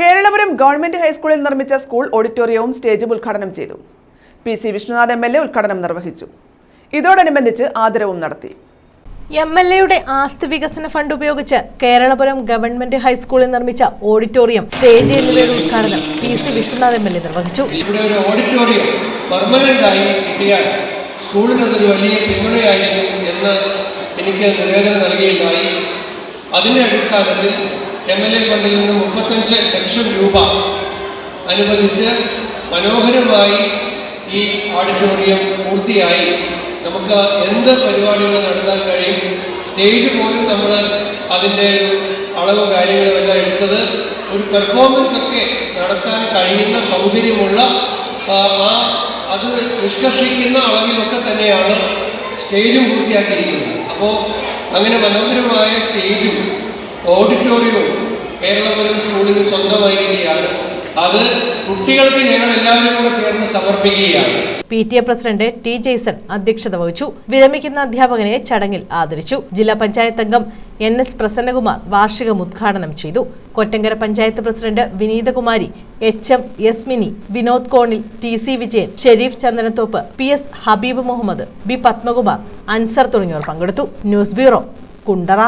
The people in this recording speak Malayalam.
കേരളപുരം ഗവൺമെന്റ് ഹൈസ്കൂളിൽ നിർമ്മിച്ച സ്കൂൾ ഓഡിറ്റോറിയവും സ്റ്റേജും ഉദ്ഘാടനം ചെയ്തു. P C Vishnunath M L A ഉദ്ഘാടനം നിർവഹിച്ചു. ഇതോടനുബന്ധിച്ച് ആദരവും നടത്തി. എം എൽ എയുടെ ആസ്തി വികസന ഫണ്ട് ഉപയോഗിച്ച് കേരളപുരം ഗവൺമെന്റ് ഹൈസ്കൂളിൽ നിർമ്മിച്ച ഓഡിറ്റോറിയം സ്റ്റേജ് എന്നിവയുടെ ഉദ്ഘാടനം P C Vishnunath M L A നിർവഹിച്ചു. ഇവിടെ ഒരു ഓഡിറ്റോറിയം പെർമനന്റ് ആയി കിട്ടിയാൽ സ്കൂളിനതൊരു വലിയ പിന്തുണയായിരിക്കും എന്ന് എനിക്ക് നിവേദനം നൽകിയിട്ടുണ്ടായി. അതിന്റെ അടിസ്ഥാനത്തിൽ എം എൽ എ ഫണ്ടിൽ നിന്ന് മുപ്പത്തഞ്ച് ലക്ഷം രൂപ അനുവദിച്ച് മനോഹരമായി ഈ ഓഡിറ്റോറിയം പൂർത്തിയായി. നമുക്ക് എന്ത് പരിപാടികൾ നടത്താൻ കഴിയും? സ്റ്റേജ് പോലും നമ്മൾ അതിന്റെ അളവും കാര്യങ്ങളും എല്ലാം എടുത്തത് ഒരു പെർഫോമൻസ് ഒക്കെ നടത്താൻ കഴിയുന്ന സൗകര്യമുള്ള ആ അത് നിഷ്കർഷിക്കുന്ന അളവിലൊക്കെ തന്നെയാണ് സ്റ്റേജും പൂർത്തിയാക്കിയിരിക്കുന്നത്. അപ്പോൾ അങ്ങനെ മനോഹരമായ സ്റ്റേജും ഓഡിറ്റോറിയവും വരും സ്കൂളിന് സ്വന്തമായിരിക്കുകയാണ്. അത് കുട്ടികൾക്ക് ഞങ്ങൾ എല്ലാവരും കൂടെ ചേർന്ന് സമർപ്പിക്കുകയാണ്. P T A president T Jaison അധ്യക്ഷത വഹിച്ചു. വിരമിക്കുന്ന അധ്യാപകനെ ചടങ്ങിൽ ആദരിച്ചു. ജില്ലാ പഞ്ചായത്ത് അംഗം എൻ എസ് പ്രസന്നകുമാർ വാർഷികം ഉദ്ഘാടനം ചെയ്തു. Kottankara panchayat president Vineethakumari H M Yasmini Vinod കോണിൽ T C Vijayan Sherif Chandanathoppu P S Habeeb Muhammad B Padmakumar Ansar തുടങ്ങിയവർ പങ്കെടുത്തു. News bureau Kundara.